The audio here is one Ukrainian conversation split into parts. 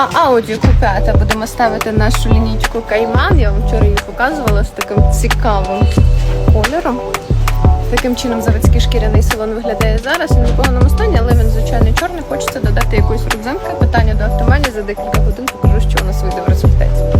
А Audi Q5 будемо ставити нашу лінійку Кайман. Я вам вчора її показувала з таким цікавим кольором. Таким чином заводський шкіряний салон виглядає зараз. Він в поганому стані, але він звичайно чорний. Хочеться додати якусь родзинки. Питання до автомані за декілька годин покажу, що у нас вийде в результаті.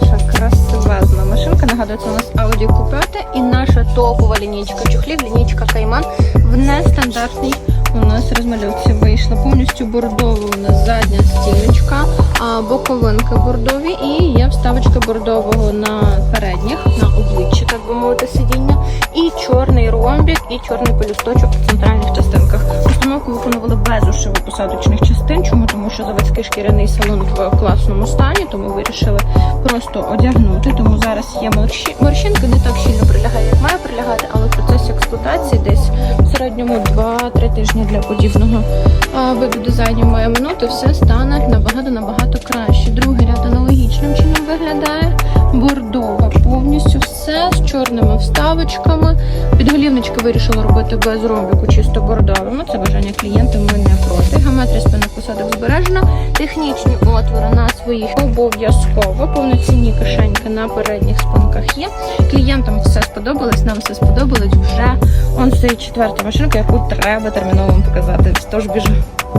Наша красивезна машинка. Нагадую, у нас Audi Q5 і наша топова лінійка чохлів, лінійка Кайман в нестандартній у нас розмальовці вийшла. Повністю бордова у нас задня стіночка, боковинки бордові і є вставочка бордового на передніх, на обличчі, так би мовити, сидіння. І чорний ромбік, і чорний пелюсточок в центральних частинках. Ушиво-посадочних частин. Чому? Тому що заводський шкіряний салон в класному стані, тому вирішили просто одягнути. Тому зараз є морщинки, не так щільно прилягає, як має прилягати, але в процесі експлуатації десь в середньому 2-3 тижні для подібного виду дизайнів має минути, все стане набагато набагато краще. Другий ряд аналогічним чином виглядає. Бордова повністю все з чорними вставочками. Підголівнички вирішили робити без ромбіку, чисто бордовими. Це бажання клієнта, ми спинних посадок збережено. Технічні отвори на своїх обов'язково. Повноцінні кишеньки на передніх спинках є. Клієнтам все сподобалось, нам все сподобалось. Вже он стоїть четверта машинка, яку треба терміново вам показати. Тож біжу.